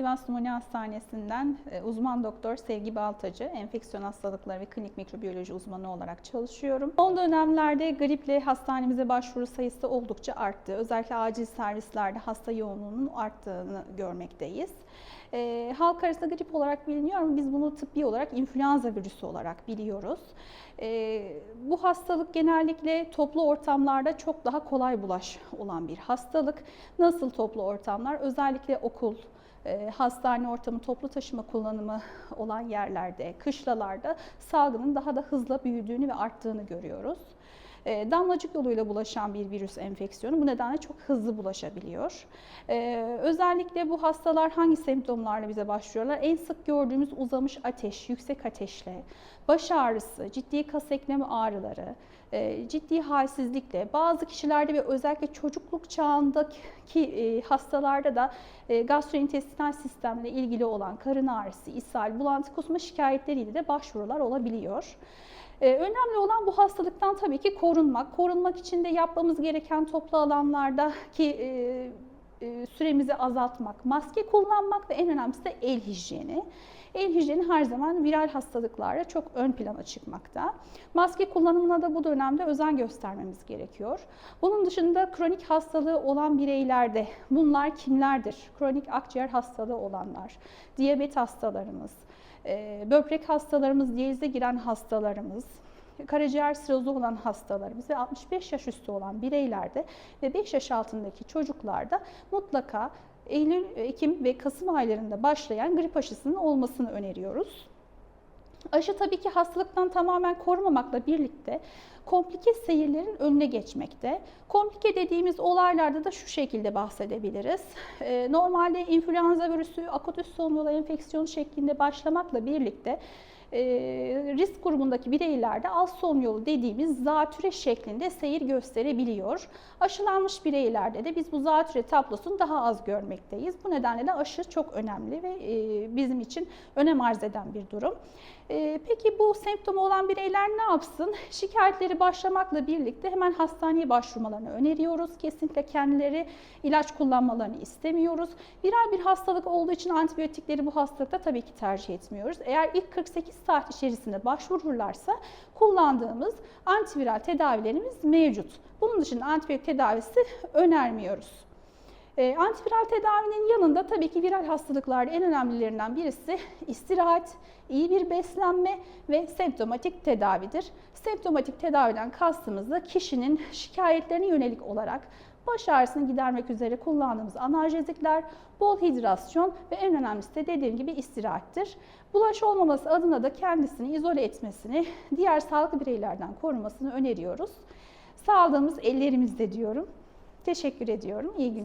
Sivas Numune Hastanesi'nden e, uzman doktor Sevgi Baltacı, enfeksiyon hastalıkları ve klinik mikrobiyoloji uzmanı olarak çalışıyorum. Son dönemlerde griple hastanemize başvuru sayısı oldukça arttı. Özellikle acil servislerde hasta yoğunluğunun arttığını görmekteyiz. E, halk arasında grip olarak biliniyor ama biz bunu tıbbi olarak influenza virüsü olarak biliyoruz. E, bu hastalık genellikle toplu ortamlarda çok daha kolay bulaş olan bir hastalık. Nasıl toplu ortamlar? Özellikle okul, hastane ortamı, toplu taşıma kullanımı olan yerlerde, kışlalarda salgının daha da hızla büyüdüğünü ve arttığını görüyoruz. E, damlacık yoluyla bulaşan bir virüs enfeksiyonu bu nedenle çok hızlı bulaşabiliyor. E, özellikle bu hastalar hangi semptomlarla bize başlıyorlar? En sık gördüğümüz uzamış ateş, yüksek ateşle, baş ağrısı, ciddi kas eklemi ağrıları, e, ciddi halsizlikle, bazı kişilerde ve özellikle çocukluk çağındaki e, hastalarda da e, gastrointestinal sistemle ilgili olan karın ağrısı, ishal, bulantı, kusma şikayetleriyle de başvurular olabiliyor. Ee, önemli olan bu hastalıktan tabii ki korunmak. Korunmak için de yapmamız gereken toplu alanlardaki e, e, süremizi azaltmak, maske kullanmak ve en önemlisi de el hijyeni. El hijyeni her zaman viral hastalıklarda çok ön plana çıkmakta. Maske kullanımına da bu dönemde özen göstermemiz gerekiyor. Bunun dışında kronik hastalığı olan bireylerde bunlar kimlerdir? Kronik akciğer hastalığı olanlar, diyabet hastalarımız, e, böbrek hastalarımız, diyalize giren hastalarımız, karaciğer sirozu olan hastalarımız ve 65 yaş üstü olan bireylerde ve 5 yaş altındaki çocuklarda mutlaka Eylül, Ekim ve Kasım aylarında başlayan grip aşısının olmasını öneriyoruz. Aşı tabii ki hastalıktan tamamen korumamakla birlikte komplike seyirlerin önüne geçmekte. Komplike dediğimiz olaylarda da şu şekilde bahsedebiliriz. Ee, normalde influenza virüsü akut üst solunum yolu enfeksiyonu şeklinde başlamakla birlikte e, risk grubundaki bireylerde alt solunum yolu dediğimiz zatüre şeklinde seyir gösterebiliyor. Aşılanmış bireylerde de biz bu zatüre tablosunu daha az görmekteyiz. Bu nedenle de aşı çok önemli ve e, bizim için önem arz eden bir durum. E, peki bu semptomu olan bireyler ne yapsın? Şikayetleri başlamakla birlikte hemen hastaneye başvurmalarını öneriyoruz. Kesinlikle kendileri ilaç kullanmalarını istemiyoruz. Viral bir hastalık olduğu için antibiyotikleri bu hastalıkta tabii ki tercih etmiyoruz. Eğer ilk 48 saat içerisinde başvururlarsa kullandığımız antiviral tedavilerimiz mevcut. Bunun dışında antibiyotik tedavisi önermiyoruz. E, antiviral tedavinin yanında tabii ki viral hastalıklarda en önemlilerinden birisi istirahat, iyi bir beslenme ve semptomatik tedavidir. Semptomatik tedaviden kastımız da kişinin şikayetlerine yönelik olarak baş ağrısını gidermek üzere kullandığımız analjezikler, bol hidrasyon ve en önemlisi de dediğim gibi istirahattir. Bulaş olmaması adına da kendisini izole etmesini, diğer sağlıklı bireylerden korumasını öneriyoruz. Sağlığımız ellerimizde diyorum. Teşekkür ediyorum. İyi günler.